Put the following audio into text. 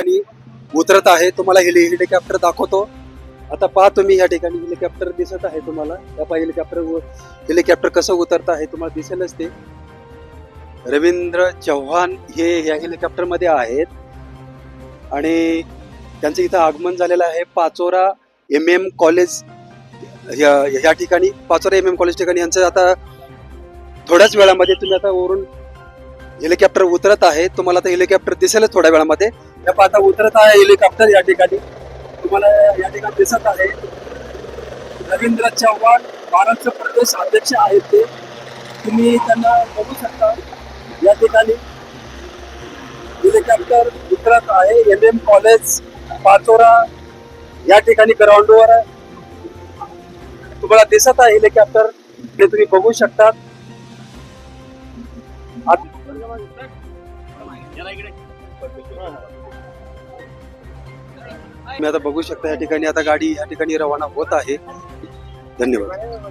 ठिकाणी उतरत आहे. तुम्हाला हेलि हेलिकॉप्टर दाखवतो. आता पहा तुम्ही या ठिकाणी हेलिकॉप्टर दिसत आहे तुम्हाला. या पहा हेलिकॉप्टर हेलिकॉप्टर कसं उतरत आहे तुम्हाला दिसेलच ते. रवींद्र चव्हाण हे या हेलिकॉप्टरमध्ये आहेत. आणि त्यांचं इथं आगमन झालेलं आहे पाचोरा एम एम कॉलेज. या या ठिकाणी पाचोरा एम एम कॉलेज ठिकाणी. यांचं आता थोड्याच वेळामध्ये तुम्ही आता वरून हेलिकॉप्टर उतरत आहे. तुम्हाला आता हेलिकॉप्टर दिसेलच थोड्या वेळामध्ये. आता उतरत आहे हेलिकॉप्टर या ठिकाणी. तुम्हाला या ठिकाणी दिसत आहे. रवींद्र चव्हाण महाराष्ट्र प्रदेश अध्यक्ष आहेत ते. तुम्ही त्यांना बघू शकता या ठिकाणी. हेलिकॉप्टर उतरत आहे. एम एम कॉलेज पाचोरा या ठिकाणी ग्राउंडवर तुम्हाला दिसत आहे हेलिकॉप्टर. ते तुम्ही बघू शकता तुम्ही आता बघू शकता या ठिकाणी आता गाडी या ठिकाणी रवाना होत आहे. धन्यवाद.